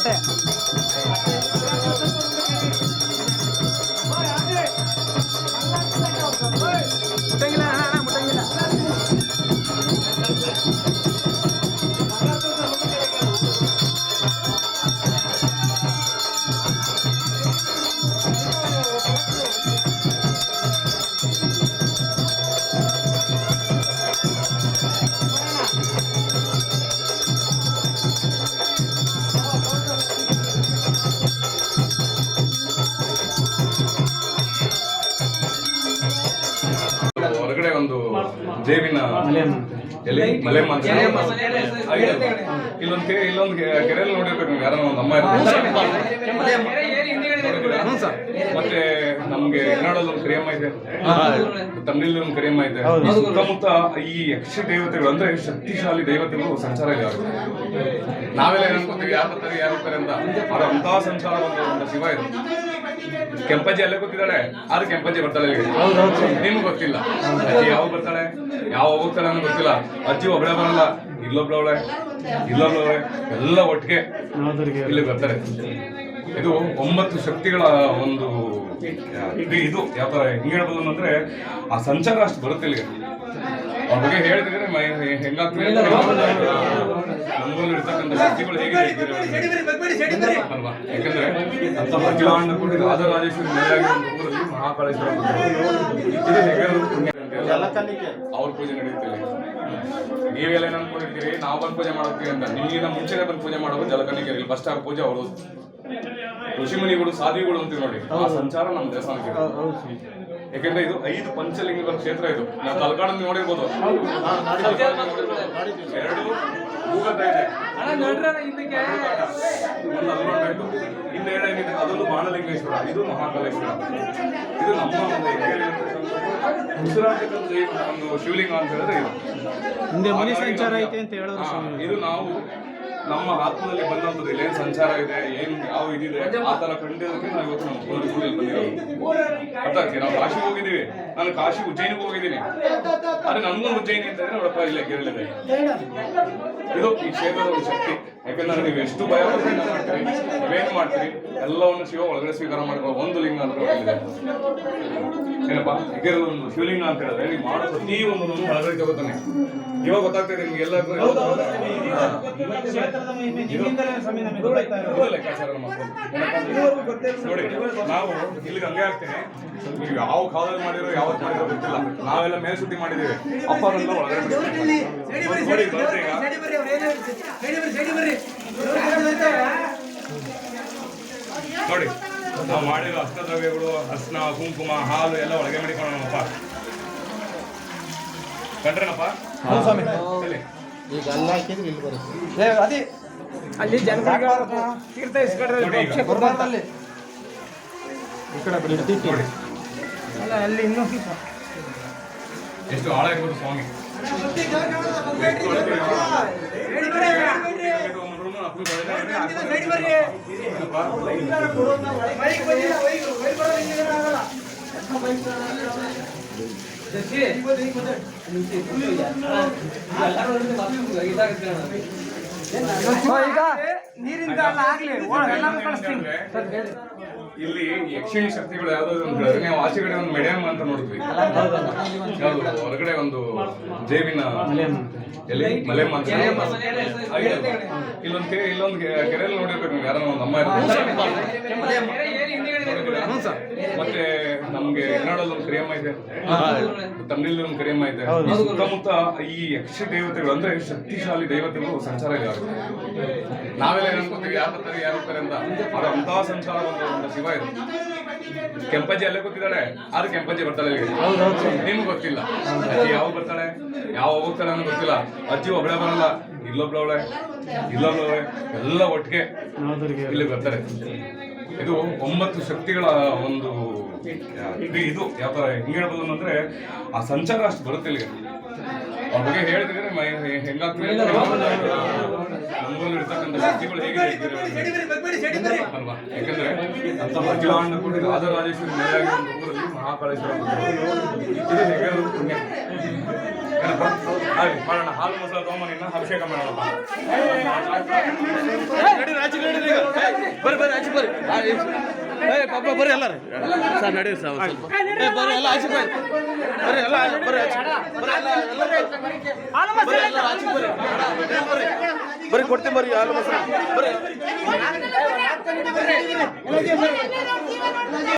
Cut முட்டைங்களா முட்டைங்களா Thank you. ಮಲೆ ಮಾತ್ರ ಇಲ್ಲೊಂದು ಕೆರೆ ಇಲ್ಲೊಂದು ಕೆರೆಯಲ್ಲಿ ನೋಡಿರ್ಬೇಕು ನೀವು ಯಾರನ್ನ ಒಂದು ಅಮ್ಮ ಮತ್ತೆ ನಮ್ಗೆ ಕನ್ನಡದಲ್ಲಿ ಒಂದು ಕರಿಯಮ್ಮ ಇದೆ. ತಮಿಳಲ್ಲಿ ಒಂದು ಕರಿಯಮ್ಮ ಇದೆ. ಸುತ್ತಮುತ್ತ ಈ ಯಕ್ಷ ದೇವತೆಗಳು ಅಂದ್ರೆ ಶಕ್ತಿಶಾಲಿ ದೇವತೆಗಳು ಸಂಚಾರ ಇದೆ ನಾವೆಲ್ಲ ಏನ್ ಅನ್ಕೋತೀವಿ ಯಾರು ಬರ್ತಾರೆ ಯಾರು ಬರ್ತಾರೆ ಅಂತ. ಅವ್ರ ಅಂತ ಸಂಚಾರ ಒಂದು ಶಿವ ಇದೆ. ಕೆಂಪಜ್ಜಿ ಅಲ್ಲೇ ಗೊತ್ತಿದ್ದಾಳೆ ಆದ್ರೆ ಕೆಂಪಜ್ಜಿ ಬರ್ತಾಳೆ ನಿಮ್ಗೆ ಗೊತ್ತಿಲ್ಲ. ಅಜ್ಜಿ ಯಾವ ಬರ್ತಾಳೆ, ಯಾವ ಹೋಗ್ತಾಳೆ ಅನ್ನೋ ಗೊತ್ತಿಲ್ಲ. ಅಜ್ಜಿ ಒಬ್ಬಳೆ ಬರಲ್ಲ ಇಲ್ಲೊಬ್ಳವಳೆ ಇಲ್ಲೊಬ್ಳವಳೆ ಎಲ್ಲ ಒಟ್ಟಿಗೆ ಇಲ್ಲಿ ಬರ್ತಾರೆ. ಇದು ಒಂಬತ್ತು ಶಕ್ತಿಗಳ ಒಂದು, ಇದು ಯಾವ ತರ ಹೆಂಗ್ ಹೇಳ್ಬೋದು ಅಂದ್ರೆ, ಆ ಸಂಚಾರ ಅಷ್ಟು ಬರುತ್ತೆ ಇಲ್ಲಿಗೆ. ಬಗ್ಗೆ ಹೇಳ್ತಿದ್ರೆ ಮೈ- ಹೆಂಗಾಗ್ತದೆ ಅಂತ ನಮ್ಮಲ್ಲಿ ಇರ್ತಕ್ಕಂಥ ಶಕ್ತಿಗಳು ಅಲ್ವಾ? ಯಾಕಂದ್ರೆ ಅಖಿಲಾಂಡ ರಾಜರಾಜೇಶ್ವರಿ ಊರಲ್ಲಿ ಮಹಾಕಾಳೇಶ್ವರ ಅವ್ರ ಪೂಜೆ ನಡೆಯುತ್ತಿಲ್ಲ ನೀವೆಲ್ಲ ಏನ್ ಅನ್ಕೊಂಡಿರ್ತೀರಿ ನಾವು ಬಂದು ಪೂಜೆ ಮಾಡೋಗ್ತೀವಿ ಅಂತ. ನೀವಿನ ಮುಂಚೆನೆ ಬಂದು ಪೂಜೆ ಮಾಡೋದು ಜಲಕಣಿಕೆರೆ ಫಸ್ಟ್ ಆ ಪೂಜೆ ಅವರು ಋಷಿಮುನಿಗಳು ಸಾಧಿಗಳು ಅಂತೀವಿ ನೋಡಿ. ಆ ಸಂಚಾರ ನಮ್ಮ ದೇವಸ್ಥಾನಕ್ಕೆ. ಯಾಕಂದ್ರೆ ಇದು ಐದು ಪಂಚಲಿಂಗಗಳ ಕ್ಷೇತ್ರ ಇದು. ನಾವು ತಲಕಾಡಲ್ಲಿ ನೋಡಿರ್ಬೋದು. ಎರಡು ಭೂಗತ ಇದೆ. ಇನ್ನು ಏನೇನಿದೆ ಅದೊಂದು ಬಾಣಲಿಂಗೇಶ್ವರ. ಇದು ಮಹಾಕಾಲೇಶ್ವರ. ಇದು ನಮ್ಮ ಒಂದು ಉಸಿರಾಟದ ಒಂದು ಶಿವಲಿಂಗ ಅಂತ ಹೇಳಿದ್ರೆ ಇದು. ಹಿಂದೆ ಸಂಚಾರ ಐತೆ ಅಂತ ಹೇಳೋದು ಇದು ನಾವು ನಮ್ಮ ಆತ್ಮದಲ್ಲಿ ಬಂದಂಥದ್ದು ಇಲ್ಲಿ ಏನ್ ಸಂಚಾರ ಇದೆ ಏನ್ ಯಾವ ಇದಿದೆ ಆ ತರ ಕಂಡಿದ್ದಕ್ಕೆ ನಾವು ಇವತ್ತು ನಮ್ಮ ಪೂರ್ಣ ಕೂಡಲ್ಲಿ ಬಂದಿರೋದು. ಅರ್ಥ ಆಗ್ತೀವಿ ನಾವು ಕಾಶಿಗೆ ಹೋಗಿದ್ದೀವಿ. ನಾನು ಕಾಶಿ ಉಜ್ಜಯಿನಿಗೆ ಹೋಗಿದ್ದೀನಿ. ಆದ್ರೆ ನನ್ಗೊಂದು ಉಜ್ಜಯಿನಿ ಅಂತಂದ್ರೆ ನೋಡಪ್ಪ ಇಲ್ಲೇ ಕೇರಳಿದೆ ಇದು ಈ ಕ್ಷೇತ್ರದ ಒಂದು ಶಕ್ತಿ. ಯಾಕಂದ್ರೆ ನೀವು ಎಷ್ಟು ಭಯ ಮಾಡ್ತೀರಿ? ನೀವೇನು ಮಾಡ್ತೀರಿ? ಎಲ್ಲವನ್ನು ಶಿವ ಒಳಗಡೆ ಸ್ವೀಕಾರ ಮಾಡ್ಕೊಳ್ಳೋ ಒಂದು ಲಿಂಗ ಅಂತ ಹೇಳಿದ್ರೆ ಏನಪ್ಪ? ಹೀಗೆ ಒಂದು ಶಿವಲಿಂಗ ಅಂತ ಹೇಳಿದ್ರೆ ನೀವು ಮಾಡೋ ಪ್ರತಿ ಒಂದು ಒಳಗಡೆ ತಗೋತಾನೆ ಇವಾಗ ಗೊತ್ತಾಗ್ತದೆ ನಿಮ್ಗೆ ಎಲ್ಲ ಲೆಕ್ಕಾಚಾರ. ನೋಡಿ ನಾವು ಇಲ್ಲಿಗೆ ಹಂಗೆ ಆಗ್ತೇನೆ. ನೀವು ಯಾವ ಕಾಲದಲ್ಲಿ ಮಾಡಿರೋ ಯಾವತ್ತು ಮಾಡಿರೋ ಗೊತ್ತಿಲ್ಲ. ನಾವೆಲ್ಲ ಮೇಲ್ಸುದ್ದಿ ಮಾಡಿದ್ದೀವಿ. ಅಪ್ಪ ಒಳಗಡೆ. ನೋಡಿ ಬರ್ರಿ ಈಗ ನೋಡಿ ನಾವು ಮಾಡಿರೋ ಅಷ್ಟದ್ರವ್ಯಗಳು ಅರ್ಶನ ಕುಂಕುಮ ಹಾಲು ಎಲ್ಲ ಒಳಗೆ ಮಾಡಿಕೊಳ್ಳೋಣಪ್ಪ ಕಂಡ್ರೇನಪ್ಪ? ಈಗ ಅಲ್ಲಿ ಹಾಕಿದ್ರೆ ಇಲ್ಲಿ ಬರುತ್ತೆ. ಅಲ್ಲಿ ಜನಗಳಿಗೆ ತೀರ್ಥ ಇಸ್ಕೊಂಡ್ರೆ ನೋಡಿ ಈಗ. ಬರ್ಬಾರ್ದಲ್ಲಿ. ನೋಡಿ. ಅಲ್ಲ ಅಲ್ಲಿ ಇನ್ನೂ ಎಷ್ಟು ಆಳ ಇರ್ಬೋದು ಸ್ವಾಮಿ ಈಗ ನೀರಿಂದ ಆಗ್ಲಿ ಕಳಿಸ್ತೀನಿ ಇಲ್ಲಿ ಯಕ್ಷಿಣಿ ಶಕ್ತಿಗಳು ಯಾವ್ದು ಅಂತ ಹೇಳಿದ್ರೆ ನಾವು ಆಚೆಗಡೆ ಒಂದು ಮೆಡಿಯಮ್ ಅಂತ ನೋಡಿದ್ವಿ ಯಾವ್ದು? ಹೊರಗಡೆ ಒಂದು ಜೇಬಿನ ಎಲೆ ಇಲ್ಲೊಂದು ಕೆರೆ ಇಲ್ಲೊಂದು ಕೆರೆಯಲ್ಲಿ ನೋಡಿರ್ಬೇಕು ನೀವು ಯಾರನ್ನ ಒಂದು ಅಮ್ಮ ಇರ್ತಾರೆ. ಮತ್ತೆ ನಮ್ಗೆ ಕನ್ನಡದಲ್ಲಿ ಒಂದು ಕರಿಯಮ್ಮ ಇದೆ. ತಮಿಳಲ್ಲಿ ಒಂದು ಕರಿಯಮ್ಮ ಇದೆ. ಈ ಸುತ್ತಮುತ್ತ ಈ ಯಕ್ಷ ದೇವತೆಗಳು ಅಂದ್ರೆ ಶಕ್ತಿಶಾಲಿ ದೇವತೆಗಳು ಸಂಚಾರ ಇದೆ ನಾವೆಲ್ಲ ಅನ್ಕೋತೀವಿ ಯಾರು ಬರ್ತಾರೆ ಯಾರು ಬರ್ತಾರೆ ಅಂತ. ಅವ್ರ ಅಂತ ಸಂಚಾರ ಒಂದು ಶಿವ ಇದೆ. ಕೆಂಪಜ್ಜಿ ಅಲ್ಲೇ ಗೊತ್ತಿದ್ದಾಳೆ ಆದ್ರೆ ಕೆಂಪಜ್ಜಿ ಬರ್ತಾಳೆ. ನಿಮ್ಗೆ ಗೊತ್ತಿಲ್ಲ. ಅಜ್ಜಿ ಯಾವ ಬರ್ತಾಳೆ ಯಾವ ಹೋಗ್ತಾಳೆ ಅನ್ನೋ ಗೊತ್ತಿಲ್ಲ. ಅಜ್ಜಿ ಒಬ್ಬಳೆ ಬರಲ್ಲ ಇಲ್ಲೊಬ್ಳವಳೆ ಇಲ್ಲೊಬ್ಳವಳೆ ಎಲ್ಲ ಒಟ್ಟಿಗೆ ಇಲ್ಲಿ ಬರ್ತಾರೆ. ಇದು ಒಂಬತ್ತು ಶಕ್ತಿಗಳ ಒಂದು ಇದು ಇದು ಯಾವ ತರ ಹೆಂಗ್ ಹೇಳ್ಬೋದು ಅಂದ್ರೆ ಆ ಸಂಚಾರ ಅಷ್ಟು ಬರುತ್ತೆ ಇಲ್ಲಿಗೆ ಅವ್ರ ಬಗ್ಗೆ ಹೇಳಿದ್ರೆ ಹೆಂಗಾಗ್ತದೆ ಅಂತ ನಮ್ಮಲ್ಲಿ ಇರ್ತಕ್ಕಂಥ ಶಕ್ತಿಗಳು ಹೇಗಿದೆ ಅಲ್ವಾ ಯಾಕಂದ್ರೆ ಅಂತ ಅಖಿಲಾಂಡ ಕೂಡಿ ರಾಜರಾಜೇಶ್ವರಿ ನೆಲೆಯಾಗಿರುವಂತ ಊರಲ್ಲಿ ಮಹಾಕಾಳೇಶ್ವರ ಬಂದರು. ಇದು ಹೇಗೆ ಒಂದು ಪುಣ್ಯ ಏನಪ್ಪ ಹಾಗೆ ಮಾಡೋಣ ಹಾಲು ಅಭಿಷೇಕ ಮಾಡೋಣ ಬರ್ರಿ ಬರ್ರಿ ಬರ್ರಿ ಪಾಪ ಬರ್ರಿ ಎಲ್ಲ ಸರ್ ನಡೀರಿ ಸರ್ ಏ ಬರ್ರಿ ಎಲ್ಲ ಆಚೆ ಬರ್ರಿ. ಬರ್ರಿ ಎಲ್ಲ ಬರ್ರಿ ಆಚೆ ಬರ್ರಿ. ಕೊಡ್ತೀನಿ ಬರ್ರಿ ಹಾಲು ಮೊಸರು ಬರ್ರಿ.